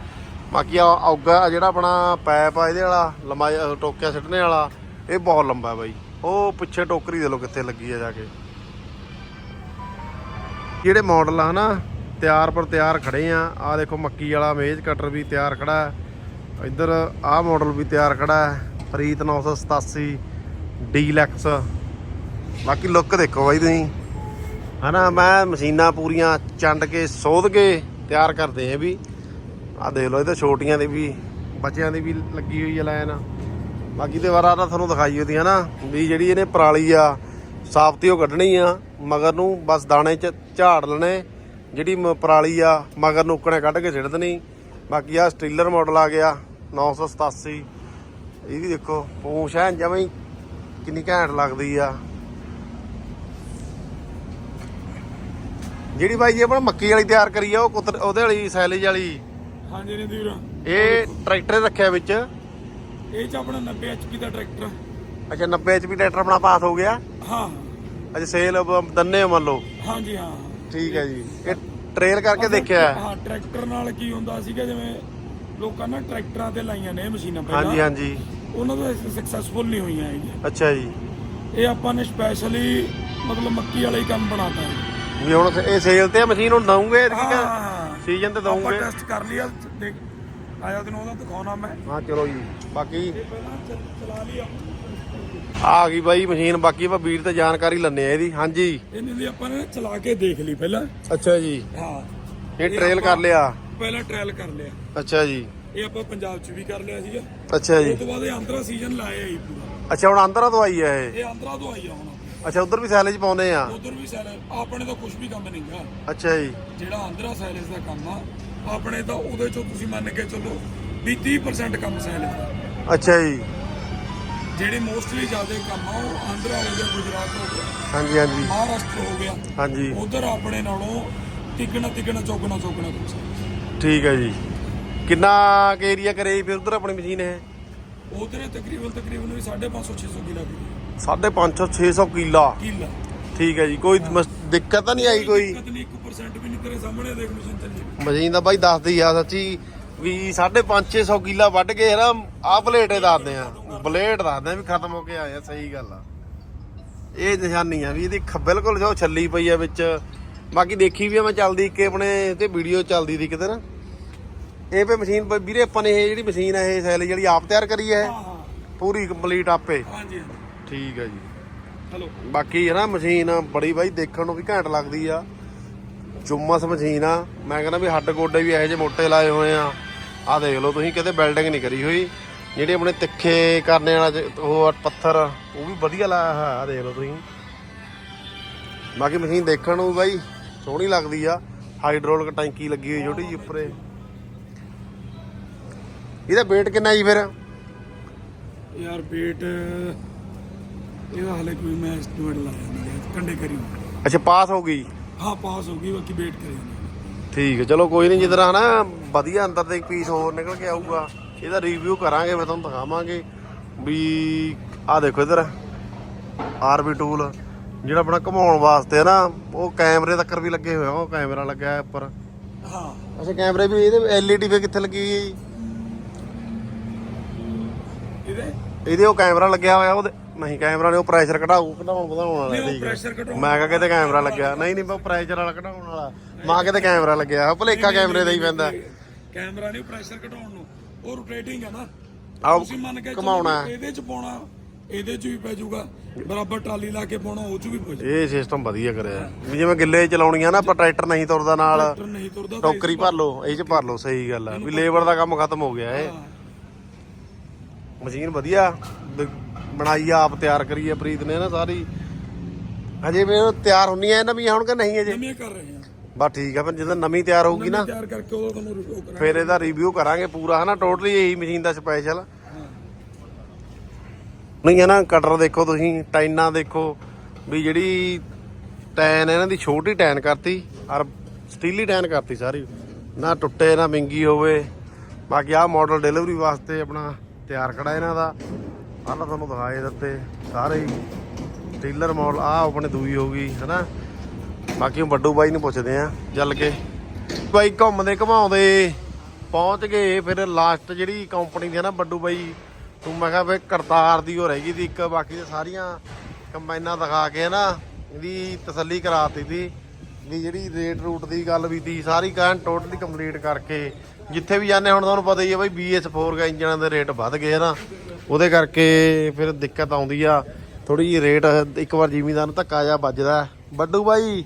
ਬਾਕੀ ਆ ਔਗਾ ਜਿਹੜਾ ਆਪਣਾ ਪੈਪ ਆ ਇਹਦੇ ਵਾਲਾ ਲੰਮਾ ਟੋਕਿਆ ਸਿੱਟਣੇ ਵਾਲਾ, ਇਹ ਬਹੁਤ ਲੰਬਾ ਬਾਈ। ਉਹ ਪਿੱਛੇ ਟੋਕਰੀ ਦੇ ਲੋ ਕਿੱਥੇ ਲੱਗੀ ਆ ਜਾ ਕੇ। ਜਿਹੜੇ ਮਾਡਲ ਆ ਨਾ ਤਿਆਰ ਪਰ ਤਿਆਰ ਖੜੇ ਆ। ਆ ਦੇਖੋ ਮੱਕੀ ਵਾਲਾ ਮੇਜ਼ ਕਟਰ ਵੀ ਤਿਆਰ ਖੜਾ। ਇੱਧਰ ਆਹ ਮਾਡਲ ਵੀ ਤਿਆਰ ਖੜਾ ਹੈ ਪ੍ਰੀਤ 987 ਡੀਲੈਕਸ ਬਾਕੀ ਲੁੱਕ ਦੇਖੋ ਬਾਈ ਤੁਸੀਂ। ਹਨਾ, ਮੈਂ ਮਸ਼ੀਨਾਂ ਪੂਰੀਆਂ ਚੰਡ ਕੇ, ਸੋਧ ਕੇ ਤਿਆਰ ਕਰਦੇ ਆ ਵੀ। ਆ ਦੇਖ ਲਓ, ਇਹ ਤਾਂ ਛੋਟੀਆਂ ਦੀ ਵੀ, ਬੱਚਿਆਂ ਦੀ ਵੀ ਲੱਗੀ ਹੋਈ ਹੈ ਲਾਈਨ। ਬਾਕੀ ਤੇ ਵਾਰਾ ਤਾਂ ਤੁਹਾਨੂੰ ਦਿਖਾਈ ਉਹਦੀ ਹਨਾ ਵੀ ਜਿਹੜੀ ਇਹਨੇ ਪਰਾਲੀ ਆ ਸਾਫਤੀ ਉਹ ਕੱਢਣੀ ਆ, ਮਗਰ ਨੂੰ ਬਸ ਦਾਣੇ ਚ ਝਾੜ ਲੈਣੇ। ਜਿਹੜੀ ਮ- ਪਰਾਲੀ ਆ, ਮਗਰ ਨੂੰ ਉੱਕਣੇ ਕੱਢ ਕੇ ਸਿੱਟ ਦੇਣੀ ਬਾਕੀ ਆ ਸਟੀਲਰ ਮਾਡਲ ਆ ਗਿਆ 987 ਇਹ ਵੀ ਦੇਖੋ, ਪੂੰਛ ਐ ਜਮਾਂ ਹੀ ਕਿੰਨੀ ਘੈਂਟ ਲੱਗਦੀ ਆ। ਜਿਹੜੀ ਬਾਈ ਜੀ ਆਪਣਾ ਮੱਕੀ ਵਾਲੀ ਤਿਆਰ ਕਰੀ ਆ ਉਹ ਕੁੱਤਰ ਉਹਦੇ ਵਾਲੀ ਸੈਲੇਜ ਵਾਲੀ। ਹਾਂਜੀ ਨੇ ਵੀਰ ਇਹ ਟਰੈਕਟਰ ਰੱਖਿਆ ਵਿੱਚ। ਇਹ ਚ ਆਪਣਾ 90 HP ਦਾ ਟਰੈਕਟਰ। ਅੱਛਾ 90 HP ਟਰੈਕਟਰ ਆਪਣਾ ਪਾਸ ਹੋ ਗਿਆ। ਹਾਂ। ਅੱਛਾ ਸੇਲ ਦੰਨੇ ਮੰਨ ਲਓ। ਹਾਂਜੀ ਹਾਂ। ਠੀਕ ਹੈ ਜੀ। ਇਹ ਟ੍ਰੇਲ ਕਰਕੇ ਦੇਖਿਆ ਹਾਂ। ਟਰੈਕਟਰ ਨਾਲ ਕੀ ਹੁੰਦਾ ਸੀਗਾ ਜਿਵੇਂ ਲੋਕਾਂ ਨੇ ਟਰੈਕਟਰਾਂ ਤੇ ਲਾਈਆਂ ਨੇ ਇਹ ਮਸ਼ੀਨਾਂ ਹਾਂਜੀ ਹਾਂਜੀ। ਉਹਨਾਂ ਦਾ ਸਕਸੈਸਫੁਲ ਨਹੀਂ ਹੋਈਆਂ ਹੈਗੀਆਂ ਅੱਛਾ ਜੀ। ਇਹ ਆਪਾਂ ਨੇ ਸਪੈਸ਼ਲੀ ਮਤਲਬ ਮੱਕੀ ਵਾਲਾ ਹੀ ਕੰਮ ਬਣਾਤਾ ਹੈ ਵੀ ਹੁਣ ਇਹ ਸੇਲ ਤੇ ਆ ਮਸ਼ੀਨ ਹੁਣ ਦਊਂਗੇ ਹਾਂ ਹਾਂ ਸੀਜ਼ਨ ਤੇ ਆਪਾਂ ਦਊਂਗੇ ਟੈਸਟ ਕਰ ਲਿਆ ਦੇਖ ਆਇਆ ਤੈਨੂੰ ਉਹਦਾ ਦਿਖਾਉਣਾ ਮੈਂ। ਹਾਂ ਚਲੋ ਜੀ ਬਾਕੀ ਇਹ ਪਹਿਲਾਂ ਚ- ਚਲਾ ਲਿਆ ਆ ਗਈ ਬਾਈ ਮਸ਼ੀਨ ਬਾਕੀ ਆਪਾਂ ਵੀਰ ਤੇ ਜਾਣਕਾਰੀ ਲੰਨੇ ਆ ਇਹਦੀ। ਹਾਂਜੀ। ਇਹਨੇ ਲਈ ਆਪਾਂ ਨੇ ਚਲਾ ਕੇ ਦੇਖ ਲਈ ਪਹਿਲਾਂ। ਅੱਛਾ ਜੀ। ਹਾਂ। ਇਹ ਟ੍ਰੇਲ ਕਰ ਲਿਆ। ਪਹਿਲਾਂ ਟ੍ਰਾਇਲ ਕਰ ਲਿਆ। ਅੱਛਾ ਜੀ। ਇਹ ਆਪਾਂ ਪੰਜਾਬ 'ਚ ਵੀ ਕਰ ਲਿਆ ਸੀਗਾ। ਅੱਛਾ ਜੀ। ਉਸ ਤੋਂ ਬਾਅਦ ਇਹ ਆਂਧਰਾ ਸੀਜ਼ਨ ਲਾਇਆ ਹੀ ਪੂਰਾ। ਅੱਛਾ ਹੁਣ ਅੰਦਰਾਂ ਤੋਂ ਆਈ ਹੈ ਇਹ? ਇਹ ਆਂਧਰਾ ਤੋਂ ਆਈ ਆ ਹੁਣ। ਅੱਛਾ ਉਧਰ ਵੀ ਸੈਲੇਜ ਪਾਉਨੇ ਆ? ਉਧਰ ਵੀ ਸੈਲ ਆਪਣੇ ਤਾਂ ਕੁਝ ਵੀ ਕੰਮ ਨਹੀਂਗਾ। ਅੱਛਾ ਜੀ। ਜਿਹੜਾ ਆਂਧਰਾ ਸੈਲਸ ਦਾ ਕੰਮ ਆ ਆਪਣੇ ਤਾਂ ਉਹਦੇ ਚੋਂ ਤੁਸੀਂ ਮੰਨ ਕੇ ਚੱਲੋ ਵੀ 30% ਕੰਮ ਸੈਲਸ ਦਾ। ਅੱਛਾ ਜੀ। ਜਿਹੜੇ ਮੋਸਟਲੀ ਜ਼ਿਆਦਾ ਕੰਮ ਆ ਉਹ ਆਂਧਰਾ ਹੋ ਗਿਆ ਗੁਜਰਾਤ ਹੋ ਗਿਆ ਹਾਂਜੀ ਹਾਂਜੀ। ਮਹਾਰਾਸ਼ਟਰ ਹੋ ਗਿਆ। ਹਾਂਜੀ। ਉਧਰ ਆਪਣੇ ਨਾਲੋਂ ਤਿੱਗਣਾ ਤਿੱਗਣਾ ਚੌਗਣਾ ਚੌਗਣਾ ਕੁਛ ਠੀਕ ਹੈ ਜੀ। ਕਿੰਨਾ ਕੁ ਏਰੀਆ ਕਰੇ ਫਿਰ ਉਧਰ ਆਪਣੀ ਮਸ਼ੀਨ ਇਹ? ਉਧਰ ਤਕਰੀਬਨ ਤਕਰੀਬਨ ਵੀ 550 600 ਕਿਲਾ ਵੀ 550 600 ਕਿੱਲਾ? ਕਿਲਾ। ਠੀਕ ਹੈ ਜੀ ਕੋਈ ਮਸ- ਦਿੱਕਤ ਤਾਂ ਨਹੀਂ ਆਈ ਕੋਈ? ਦਿੱਕਤ ਨਹੀਂ 1% ਵੀ ਨਹੀਂ ਤੇਰੇ ਸਾਹਮਣੇ ਦੇਖ ਮਸ਼ੀਨ ਚੱਲੀ ਮਸ਼ੀਨ ਦਾ ਬਾਈ ਦੱਸਦੀ ਆ ਸੱਚੀ ਵੀ 550 600 ਕਿੱਲਾ ਵੱਢ ਕੇ ਨਾ ਆਹ ਬਲੇਡੇ ਦੱਸਦੇ ਆ। ਬਲੇਡ ਦੱਸਦੇ ਆ ਵੀ ਖਤਮ ਹੋ ਕੇ ਆਏ ਆ ਸਹੀ ਗੱਲ ਆ। ਇਹ ਨਿਸ਼ਾਨੀ ਆ ਵੀ ਇਹਦੀ ਖ- ਬਿਲਕੁਲ ਜੋ ਛੱਲੀ ਪਈ ਆ ਵਿੱਚ। ਬਾਕੀ ਦੇਖੀ ਵੀ ਆ ਮੈਂ ਚੱਲਦੀ ਇੱਕ ਆਪਣੇ ਤੇ ਵੀਡੀਓ ਚੱਲਦੀ ਸੀ ਕਿਤੇ ਨਾ। ਇਹ ਵੀ ਮਸ਼ੀਨ ਵੀਰੇ ਆਪਾਂ ਨੇ ਇਹ ਜਿਹੜੀ ਮਸ਼ੀਨ ਆ ਇਹ ਸੈਲ ਜਿਹੜੀ ਆਪ ਤਿਆਰ ਕਰੀ ਹੈ। ਹਾਂ ਹਾਂ। ਪੂਰੀ ਕੰਪਲੀਟ ਆਪੇ। ਹਾਂਜੀ ਠੀਕ ਹੈ ਜੀ। ਹਲੋ। ਬਾਕੀ ਹੈ ਨਾ ਮਸ਼ੀਨ ਬੜੀ ਬਾਈ ਦੇਖਣ ਨੂੰ ਵੀ ਘੈਂਟ ਲੱਗਦੀ ਆ। ਜੁਮਸ ਮਸ਼ੀਨ ਆ। ਮੈਂ ਕਹਿੰਦਾ ਵੀ ਹੱਡ ਗੋਡੇ ਵੀ ਇਹੋ ਜਿਹੇ ਮੋਟੇ ਲਾਏ ਹੋਏ ਆ। ਆ ਦੇਖ ਲਓ ਤੁਸੀਂ ਕਿਤੇ ਬਿਲਡਿੰਗ ਨਹੀਂ ਕਰੀ ਹੋਈ। ਜਿਹੜੇ ਆਪਣੇ ਤਿੱਖੇ ਕਰਨੇ ਵਾਲਾ ਉਹ ਪੱਥਰ ਉਹ ਵੀ ਵਧੀਆ ਲਾਇਆ ਹੋਇਆ ਆ ਦੇਖ ਲਓ ਤੁਸੀਂ। ਬਾਕੀ ਮਸ਼ੀਨ ਦੇਖਣ ਨੂੰ ਬਾਈ ਸੋਹਣੀ ਲੱਗਦੀ ਆ। ਹਾਈਡ੍ਰੋਲਿਕ ਟੈਂਕੀ ਲੱਗੀ ਹੋਈ ਛੋਟੀ ਜਿਹੀ ਉੱਪਰੇ। ਇਹਦਾ weight ਕਿੰਨਾ ਜੀ ਫਿਰ? ਯਾਰ ਵੇਟ ਇਹਦਾ ਹਲੇ ਕੋਈ ਮੈਂ ਐਸਟੀਮੇਟ ਲਾਇਆ ਨਹੀਂ ਕੰਡੇ ਕਰੀ ਅੱਛਾ ਪਾਸ ਹੋ ਗਈ? ਹਾਂ ਪਾਸ ਹੋ ਗਈ ਬਾਕੀ ਵੇਟ ਕਰੀ। ਠੀਕ ਹੈ ਚਲੋ ਕੋਈ ਨਹੀਂ ਜਿੱਦਾਂ ਹਨਾ ਵਧੀਆ ਅੰਦਰ ਦੇ ਇੱਕ ਪੀਸ ਹੋਰ ਨਿਕਲ ਕੇ ਆਊਗਾ ਇਹਦਾ ਰਿਵਿਊ ਕਰਾਂਗੇ ਫਿਰ ਤੁਹਾਨੂੰ ਦਿਖਾਵਾਂਗੇ ਵੀ ਆਹ ਦੇਖੋ ਇਧਰ ਆਰਬੀ ਟੂਲ ਜਿਹੜਾ ਆਪਣਾ ਘੁਮਾਉਣ ਵਾਸਤੇ ਨਾ ਉਹ ਕੈਮਰੇ ਤੱਕ ਵੀ ਲੱਗੇ ਹੋਏ ਆ ਉਹ ਕੈਮਰਾ ਲੱਗਾ ਹੈ ਉੱਪਰ। ਹਾਂ। ਅੱਛਾ ਕੈਮਰੇ ਵੀ ਇਹਦੇ ਐਲਈਡੀ ਫੇ ਕਿੱਥੇ ਲੱਗੀ ਹੋਈ ਹੈ ਜੀ? ਇਹਦੇ ਇਹਦੇ ਉਹ ਕੈਮਰਾ ਲੱਗਿਆ ਹੋਇਆ ਉਹਦੇ ਨਹੀਂ ਕੈਮਰਾ ਨੇ ਉਹ ਪ੍ਰੈਸ਼ਰ ਘਟਾਊ ਘਟਾਉਣ ਵਧਾਉਣ ਵਾਲਾ ਨਹੀਂ, ਉਹ pressure ਘਟਾਉਣ ਮੈਂ ਕਿਹਾ ਕਿਤੇ ਕੈਮਰਾ ਲੱਗਿਆ। ਨਹੀਂ ਨਹੀਂ ਉਹ ਪ੍ਰੈਸ਼ਰ ਵਾਲਾ ਘਟਾਉਣ ਵਾਲਾ। ਮਾਂ ਕਿਤੇ ਕੈਮਰਾ ਲੱਗਿਆ ਭੁਲੇਖਾ ਕੈਮਰੇ ਦਾ ਹੀ ਪੈਂਦਾ। ਕੈਮਰਾ ਨਹੀਂ ਪ੍ਰੈਸ਼ਰ ਘਟਾਉਣ ਨੂੰ। ਉਹ ਰੋਟੇਟਿੰਗ ਹੈ ਨਾ। ਆਹ ਤੁਸੀਂ ਮੰਨ ਕੇ ਚੱਲੋ ਘੁਮਾਉਣਾ ਇਹਦੇ ਚ ਪਾਉਣਾ ਇਹਦੇ ਚ ਵੀ ਪੈ ਜਾਊਗਾ। ਬਰਾਬਰ ਟਰਾਲੀ ਲਾ ਕੇ ਪਾਉਣਾ ਉਹ ਚ ਵੀ ਪੈ ਜਾਊਗਾ ਇਹ ਸਿਸਟਮ ਵਧੀਆ ਕਰਿਆ। ਵੀ ਜਿਵੇਂ ਗਿੱਲੇ ਚਲਾਉਣੀਆਂ ਨਾ ਆਪਾਂ ਟਰੈਕਟਰ ਨਹੀਂ ਤੁਰਦਾ ਨਾਲ। ਟਰੈਕਟਰ ਨਹੀਂ ਤੁਰਦਾ ਤਾਂ ਟੋਕਰੀ ਭਰ ਲਓ ਇਹ ਚ ਭਰ ਲਓ ਸਹੀ ਗੱਲ ਆ। ਵੀ ਲੇਬਰ ਦਾ ਕੰਮ ਖਤਮ ਹੋ ਗਿਆ ਇਹ। ਮਸ਼ੀਨ ਵਧੀਆ। ਬਣਾਈ ਆ ਆਪ ਤਿਆਰ ਕਰੀ ਆ ਪ੍ਰੀਤ ਨੇ ਨਾ ਸਾਰੀ। ਹਜੇ ਵੀ ਉਹ ਤਿਆਰ ਹੁੰਨੀ ਐ ਨਵੀਂ ਹੁਣ ਕਿ ਨਹੀਂ ਅਜੇ ਨਵੇਂ ਕਰ ਰਹੇ ਹਾਂ ਬਸ ਠੀਕ ਆ ਫਿਰ ਜਦੋਂ ਨਵੀਂ ਤਿਆਰ ਹੋਊਗੀ ਨਾ ਤਿਆਰ ਕਰਕੇ ਉਹ ਤੁਹਾਨੂੰ ਰਿਵਿਊ ਕਰਾਂਗੇ। ਫਿਰ ਇਹਦਾ ਰਿਵਿਊ ਕਰਾਂਗੇ ਪੂਰਾ ਹਨਾ? ਟੋਟਲੀ ਇਹੀ ਮਸ਼ੀਨ ਦਾ ਸਪੈਸ਼ਲ ਨਹੀਂ ਹੈ ਨਾ ਕਟਰ ਦੇਖੋ ਤੁਸੀਂ ਟਾਈਨਾਂ ਦੇਖੋ ਵੀ ਜਿਹੜੀ ਟੈਨ ਇਹਨਾਂ ਦੀ ਛੋਟੀ ਟੈਨ ਕਰਤੀ ਔਰ ਸਟੀਲੀ ਟੈਨ ਕਰਤੀ ਸਾਰੀ। ਨਾ ਟੁੱਟੇ ਨਾ ਮਿੰਗੀ ਹੋਵੇ। ਬਾਕੀ ਆਹ ਮਾਡਲ ਡਿਲੀਵਰੀ ਵਾਸਤੇ ਆਪਣਾ ਤਿਆਰ ਖੜਾ ਇਹਨਾਂ ਦਾ। ਆਹ ਤੁਹਾਨੂੰ ਦਿਖਾਏ ਦਿੱਤੇ ਸਾਰੇ ਹੀ। ਡੀਲਰ ਮਾਡਲ ਆਹ ਆਪਣੇ ਦੂਈ ਹੋ ਗਈ, ਹਨਾ? ਬਾਕੀ ਉਹ ਵੱਡੂ ਬਾਈ ਨੂੰ ਪੁੱਛਦੇ ਆ ਚੱਲ ਕੇ। ਬਾਈ ਘੁੰਮਦੇ ਘਮਾਉਂਦੇ ਪਹੁੰਚ ਗਏ, ਫਿਰ ਲਾਸਟ ਜਿਹੜੀ ਕੰਪਨੀ ਦੀ ਹੈ ਨਾ ਵੱਡੂ ਬਾਈ, ਤੂੰ ਮੈਂ ਕਿਹਾ ਵੀ ਕਰਤਾਰ ਦੀ ਹੋ ਰਹਿ ਗਈ ਦੀ ਇੱਕ, ਬਾਕੀ ਤੇ ਸਾਰੀਆਂ ਕੰਬਾਈਨਾਂ ਦਿਖਾ ਕੇ ਨਾ ਇਹਦੀ ਤਸੱਲੀ ਕਰਾਤੀ ਸੀ ਵੀ ਜਿਹੜੀ ਰੇਟ ਰੂਟ ਦੀ ਗੱਲ ਵੀ ਤੀ ਸਾਰੀ ਕਹਿਣ ਟੋਟਲੀ ਕੰਪਲੀਟ ਕਰਕੇ ਜਿੱਥੇ ਵੀ ਜਾਂਦੇ ਹੁਣ ਤੁਹਾਨੂੰ ਪਤਾ ਹੀ ਹੈ ਬਈ BS4 ਦਾ ਇੰਜਣਾਂ ਦੇ ਰੇਟ ਵੱਧ ਗਏ ਨਾ। ਉਹਦੇ ਕਰਕੇ ਫਿਰ ਦਿੱਕਤ ਆਉਂਦੀ ਆ। ਥੋੜੀ ਜੀ ਰੇਟ ਇੱਕ ਵਾਰ ਜ਼ਿਮੀਦਾਰ ਨੂੰ ਧੱਕਾ ਜਾ ਵੱਜਦਾ ਬੱਡੂ ਬਾਈ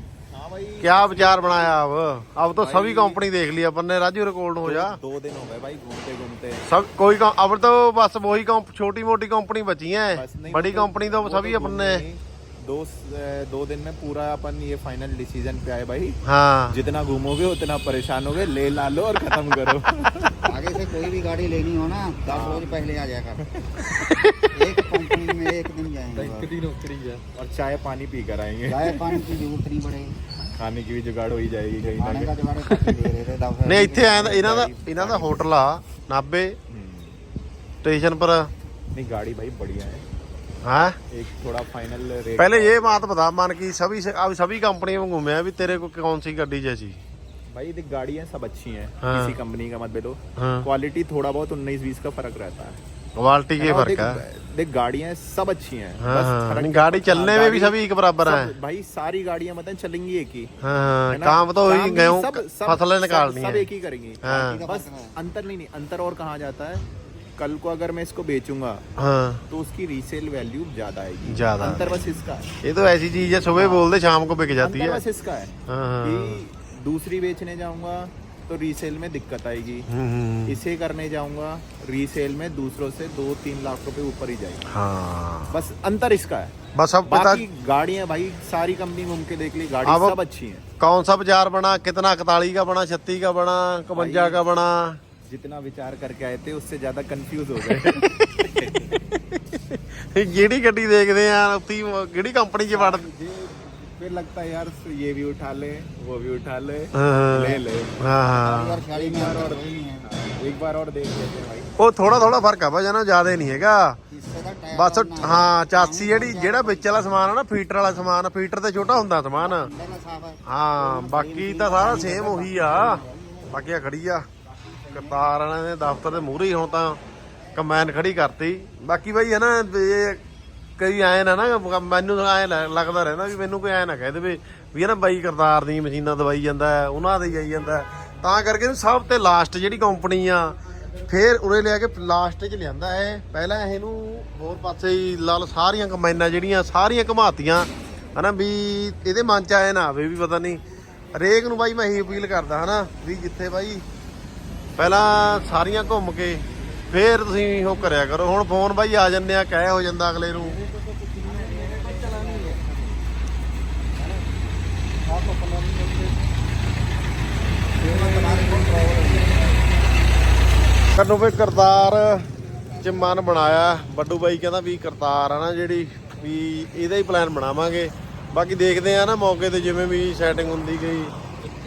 ਕਿਆ ਵਿਚਾਰ ਬਣਾਇਆ ਆਪ? ਆਪ ਤਾਂ ਸਭੀ ਕੰਪਨੀ ਦੇਖ ਲਈ ਆਪਾਂ ਰਾਜੂ ਰਿਕਾਰਡ ਹੋ ਜਾ। ਦੋ ਦਿਨ ਹੋ ਗਏ ਬਾਈ ਘੁੰਮਤੇ ਘੁੰਮਤੇ। ਸਭ ਕੋਈ ਅਬ ਤਾਂ ਬਸ ਉਹੀ ਵਹੀ ਛੋਟੀ ਮੋਟੀ ਕੰਪਨੀ ਬਚੀ ਹੈ ਬੜੀ ਕੰਪਨੀ ਤਾਂ ਸਭੀ ਆਪਣੇ। कंपनी तो वो सभी अपन ने घूमनी नहीं। दो दो दिन में पूरा अपन ये फाइनल डिसीजन पे आए भाई हाँ जितना घूमोगे उतना परेशान होगे ले ला लो और खत्म करो आगे से कोई भी गाड़ी लेनी हो ना दस रोज पहले आ जाया कर एक कंपनी में एक दिन जाएंगे बस। और चाय पानी पी कर आएंगे चाय पानी की जरूरत नहीं पड़ेगी खाने की भी जुगाड़ हो ही जाएगी कहीं ना खाने का कहीं जुगाड़ काफी दे रहे थे दस ਨਹੀਂ ਇੱਥੇ ਆਇਆ ਤਾਂ ਇਹਨਾਂ ਦਾ ਇਹਨਾਂ ਦਾ ਹੋਟਲ ਆ ਨਾਬੇ हम्म। स्टेशन पर नहीं गाड़ी भाई बढ़िया है? हाँ एक थोड़ा फाइनल रेट पहले ये बात बता मान की सभी से अब सभी कंपनी में घूमे अभी तेरे को कौन सी गाड़ी जैसी? भाई देख गाड़ियाँ सब अच्छी हैं। हाँ। किसी कंपनी का मत बेलो हाँ। क्वालिटी थोड़ा बहुत उन्नीस बीस का फ़र्क रहता है। क्वालिटी के फ़र्क देख, है। देख गाड़ियाँ सब अच्छी हैं। हाँ बस हाँ। गाड़ी हाँ, चलने में भी सभी एक बराबर है। भाई सारी गाड़ियाँ मतलब चलेंगी एक ही। हाँ हाँ। है? काम तो वही भी गेहूँ फ़सलें निकालनी सब एक ही करेंगी। हाँ। बस अंतर नहीं नहीं अंतर और कहाँ जाता है? कल को अगर मैं इसको बेचूँगा हाँ। तो उसकी रीसेल वैल्यू ज़्यादा आएगी। ज़्यादा। अंतर बस इसका है। ये तो ऐसी चीज़ है सुबह बोल दे शाम को बिक जाती है। बस इसका है हाँ हाँ। कि दूसरी बेचने जाऊँगा तो रीसेल में दिक्कत आएगी। हम्म, हम्म, इसे करने जाऊँगा रीसेल में दूसरों से दो तीन लाख रुपए ऊपर ही जाएगी। हाँ। बस अंतर इसका है। बस अब पता बाकी गाड़ियाँ भाई सारी कंपनी घूम के देख ली गाड़ी सब अच्छी हैं। कौन सा बाज़ार बना कितना इकतालीस का बना छत्तीस का बना कवंजा का बना? जितना विचार करके आए थे उससे ज्यादा कंफ्यूज हो गए ਜਿਹੜੀ ਗੱਡੀ ਦੇਖਦੇ ਆ ਉੱਤੀ ਕਿਹੜੀ ਕੰਪਨੀ 'ਚ ਵੜ ये फिर लगता है यार ये भी उठा ले वो भी उठा ले ਹਾਂ ले ले ਹਾਂ ਹਾਂ यार गाड़ी में अंतर कोई नहीं है एक बार और देख लेते हैं भाई ਉਹ ਥੋੜਾ ਥੋੜਾ ਫਰਕ ਆ ਭਾਈ ਜਨਾ ਜ਼ਿਆਦਾ ਨਹੀਂ ਹੈਗਾ इससे का टायर ਬਸ और ना- ਹਾਂ ਚਾਸੀ ਜਿਹੜੀ ਜਿਹੜਾ ਵਿੱਚ ਵਾਲਾ ਸਮਾਨ ਆ ਨਾ ਫੀਟਰ ਵਾਲਾ ਸਮਾਨ ਫੀਟਰ ਤੇ ਛੋਟਾ ਹੁੰਦਾ ਸਮਾਨ अंदर में साफ है ਹਾਂ ਬਾਕੀ ਤਾਂ ਸਾਰਾ ਸੇਮ ਉਹੀ ਆ ਬਾਕੀ ਆ ਖੜੀ ਆ ਕਰਤਾਰ ਵਾਲਿਆਂ ਦੇ ਦਫ਼ਤਰ ਦੇ ਮੂਹਰੇ ਹੀ ਹੁਣ ਤਾਂ ਕੰਬਾਈਨ ਖੜੀ ਕਰਤੀ। ਬਾਕੀ ਬਾਈ ਹੈ ਨਾ ਇਹ ਕਈ ਆਏ ਨਾ ਨਾ, ਮੈਨੂੰ ਐ ਲੱਗਦਾ ਰਹਿੰਦਾ ਵੀ ਮੈਨੂੰ ਕੋਈ ਐ ਨਾ ਕਹਿ ਦੇਵੇ ਵੀ ਇਹ ਨਾ ਬਾਈ ਕਰਤਾਰ ਦੀ ਮਸ਼ੀਨਾਂ ਦਵਾਈ ਜਾਂਦਾ ਉਹਨਾਂ ਦੇ ਹੀ ਆਈ ਜਾਂਦਾ ਤਾਂ ਕਰਕੇ ਇਹਨੂੰ ਸਭ ਤੇ ਲਾਸਟ ਜਿਹੜੀ ਕੰਪਨੀ ਆ, ਫੇਰ ਉਰੇ ਲਿਆ ਕੇ ਲਾਸਟ 'ਚ ਲਿਆਂਦਾ ਹੈ। ਪਹਿਲਾਂ ਇਹਨੂੰ ਹੋਰ ਪਾਸੇ ਹੀ ਲਾਲ ਸਾਰੀਆਂ ਕੰਬਾਈਨਾਂ ਜਿਹੜੀਆਂ ਸਾਰੀਆਂ ਘਮਾਤੀਆਂ। ਹਨਾ ਵੀ ਇਹਦੇ ਮਨ 'ਚ ਆਏ ਨਾ ਆਵੇ ਵੀ ਪਤਾ ਨਹੀਂ, ਹਰੇਕ ਨੂੰ ਬਾਈ ਮੈਂ ਇਹੀ ਅਪੀਲ ਕਰਦਾ ਹਨਾ ਵੀ ਜਿੱਥੇ ਬਾਈ ਪਹਿਲਾਂ ਸਾਰੀਆਂ ਘੁੰਮ ਕੇ ਫੇਰ ਤੁਸੀਂ ਉਹ ਕਰਿਆ ਕਰੋ। ਹੁਣ ਫੋਨ ਬਾਈ ਆ ਜੰਨੇ ਆ, ਕਹਿ ਹੋ ਜਾਂਦਾ ਅਗਲੇ ਨੂੰ। ਕੰਨੂ ਵੀ ਕਰਤਾਰ ਚ ਮਨ ਬਣਾਇਆ। ਬੱਡੂ ਬਾਈ ਕਹਿੰਦਾ ਵੀ ਕਰਤਾਰ ਆ ਨਾ ਜਿਹੜੀ, ਵੀ ਇਹਦਾ ਹੀ ਪਲਾਨ ਬਣਾਵਾਂਗੇ। ਬਾਕੀ ਦੇਖਦੇ ਆ ਨਾ ਮੌਕੇ ਤੇ ਜਿਵੇਂ ਵੀ ਸੈਟਿੰਗ ਹੁੰਦੀ ਗਈ।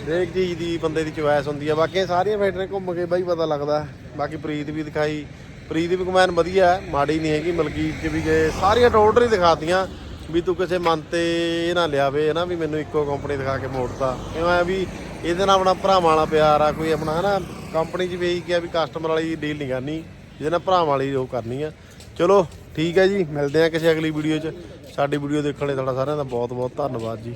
ਹਰੇਕ ਚੀਜ਼ ਦੀ ਬੰਦੇ ਦੀ ਚੁਆਇਸ ਹੁੰਦੀ ਆ। ਬਾਕੀ ਸਾਰੀਆਂ ਫੈਕਟਰੀਆਂ ਘੁੰਮ ਕੇ ਬਾਈ ਪਤਾ ਲੱਗਦਾ। ਬਾਕੀ ਪ੍ਰੀਤ ਵੀ ਦਿਖਾਈ। ਪ੍ਰੀਤ ਵੀ ਕਮੈਨ ਵਧੀਆ, ਮਾੜੀ ਨਹੀਂ ਹੈਗੀ ਮਲਕੀਤ ਚ ਵੀ ਗਏ ਸਾਰੀਆਂ ਟੋਟਲ ਹੀ ਦਿਖਾਤੀਆਂ, ਵੀ ਤੂੰ ਕਿਸੇ ਮਨ ਤੇ ਇਹ ਨਾ ਲਿਆਵੇ ਨਾ ਵੀ ਮੈਨੂੰ ਇੱਕੋ ਕੰਪਨੀ ਦਿਖਾ ਕੇ ਮੋੜਤਾ। ਕਿਉਂ ਐ ਵੀ ਇਹਦੇ ਨਾਲ ਆਪਣਾ ਭਰਾਵਾਂ ਵਾਲਾ ਪਿਆਰ ਆ, ਕੋਈ ਆਪਣਾ, ਹਨਾ ਕੰਪਨੀ 'ਚ ਵੀ ਇਹੀ ਕਿਹਾ ਵੀ ਕਸਟਮਰ ਵਾਲੀ ਡੀਲ ਨਹੀਂ ਕਰਨੀ, ਜਿਹਦੇ ਨਾਲ ਭਰਾਵਾਂ ਵਾਲੀ ਉਹ ਕਰਨੀ ਆ। ਚਲੋ, ਠੀਕ ਹੈ ਜੀ, ਮਿਲਦੇ ਆ ਕਿਸੇ ਅਗਲੀ ਵੀਡੀਓ 'ਚ। ਸਾਡੀ ਵੀਡੀਓ ਦੇਖਣ ਲਈ ਤੁਹਾਡਾ ਸਾਰਿਆਂ ਦਾ ਬਹੁਤ ਬਹੁਤ ਧੰਨਵਾਦ ਜੀ।